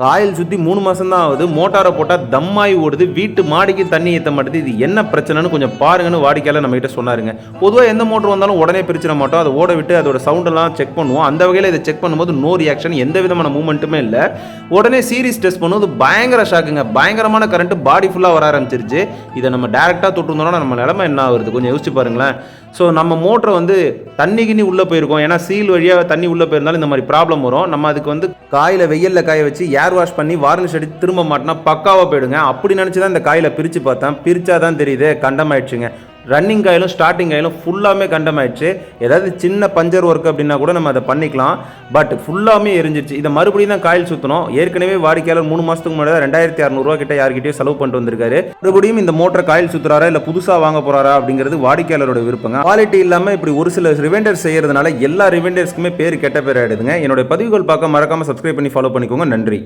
Oil சுற்றி மூணு மாதம் தான் ஆகுது. மோட்டாரை போட்டால் தம்மாயி ஓடுது. வீட்டு மாடிக்கு தண்ணி ஏற்ற மாட்டேது. இது என்ன பிரச்சனைன்னு கொஞ்சம் பாருங்கன்னு வாடிக்கையால் நம்மகிட்ட சொன்னாருங்க. பொதுவாக எந்த மோட்டர் வந்தாலும் உடனே பிரிச்சிட மாட்டோம். அதை ஓட விட்டு அதோட சவுண்டெல்லாம் செக் பண்ணுவோம். அந்த வகையில் இதை செக் பண்ணும்போது நோ ரியாக்ஷன் எந்த விதமான மூமெண்ட்டுமே இல்லை. உடனே சீரிஸ் டெஸ்ட் பண்ணும்போது பயங்கர ஷாக்குங்க பயங்கரமான கரண்ட் பாடி ஃபுல்லாக வர ஆரம்பிச்சிருச்சு. இதை நம்ம டேரெக்டாக தொட்டுருந்தோம்னா நம்ம நிலமை என்ன ஆகுது கொஞ்சம் யோசிச்சு பாருங்களேன். ஸோ நம்ம மோட்டரை வந்து தண்ணி கிண்ணி உள்ளே போயிருக்கோம். ஏன்னா சீல் வழியாக தண்ணி உள்ளே போயிருந்தாலும் இந்த மாதிரி ப்ராப்ளம் வரும். நம்ம அதுக்கு வந்து காயில் வெயிலில் காய வச்சு ஏர் வாஷ் பண்ணி வார்னிஷ் அடித்து திரும்ப மாட்டினா பக்காவாக போயிடுங்க. அப்படி நினச்சி தான் இந்த காயில் பிரித்து பார்த்தேன். பிரித்தா தான் தெரியுது கண்டமாயிடுச்சுங்க ரன்னிங் காயிலும் ஸ்டார்டிங் காயிலும் ஃபுல்லாமே கண்டமாயிடுச்சு. ஏதாவது சின்ன பஞ்சர் ஒர்க் அப்படின்னா கூட நம்ம அதை பண்ணிக்கலாம். பட் ஃபுல்லாமே எரிஞ்சிருச்சு. இதை மறுபடியும் தான் காயில் சுற்றணும் ஏற்கனவே வாடிக்கையாளர் மூணு மாதத்துக்கு முன்னாடி தான் ரெண்டாயிரத்தி அறநூறுவா கிட்ட யார்கிட்டயும் செலவு பண்ணிட்டு வந்திருக்காரு. மறுபடியும் இந்த மோட்டர் காயில் சுற்றுறாரா இல்லை புதுசாக வாங்க போகிறாரா அப்படிங்கிறது வாடிக்கையாளரோட விருப்பங்க. குவாலிட்டி இல்லாமல் இப்படி ஒரு சில ரிவெண்டர் செய்யறதுனால எல்லா ரிவெண்டர்ஸ்க்குமே பேர் கெட்ட பேர் ஆகிடுதுங்க என்னோட பதிவுகள் பார்க்க மறக்காமல் சப்ஸ்கிரைப் பண்ணி ஃபாலோ பண்ணிக்கோங்க. நன்றி.